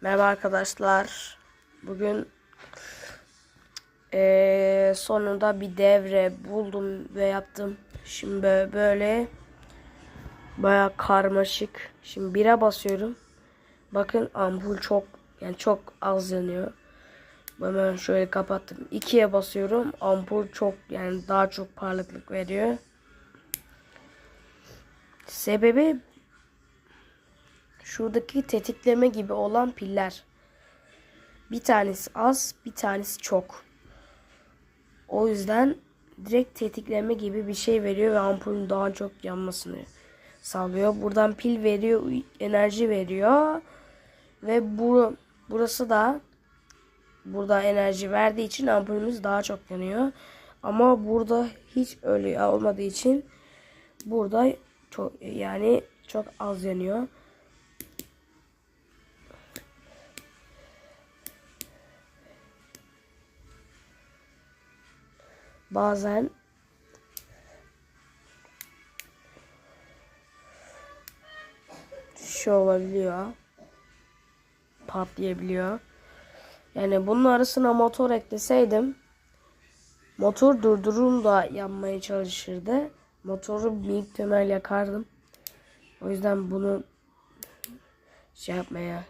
Merhaba arkadaşlar. Bugün eee, sonunda bir devre buldum ve yaptım. Şimdi bö- böyle baya karmaşık. Şimdi bire basıyorum. Bakın ampul çok yani çok az yanıyor. Hemen şöyle kapattım. 2'ye basıyorum. Ampul çok yani daha çok parlaklık veriyor. Sebebi şuradaki tetikleme gibi olan piller. Bir tanesi az, bir tanesi çok. O yüzden direkt tetikleme gibi bir şey veriyor ve ampulün daha çok yanmasını sağlıyor. Buradan pil veriyor, enerji veriyor ve bu burası da burada enerji verdiği için ampulümüz daha çok yanıyor. Ama burada hiç öyle olmadığı için burada çok yani çok az yanıyor. Bazen şu olabiliyor. Patlayabiliyor. Yani bunun arasına motor ekleseydim motor durdurum da yanmaya çalışırdı. Motoru büyük temel yakardım. O yüzden bunu şey yapmaya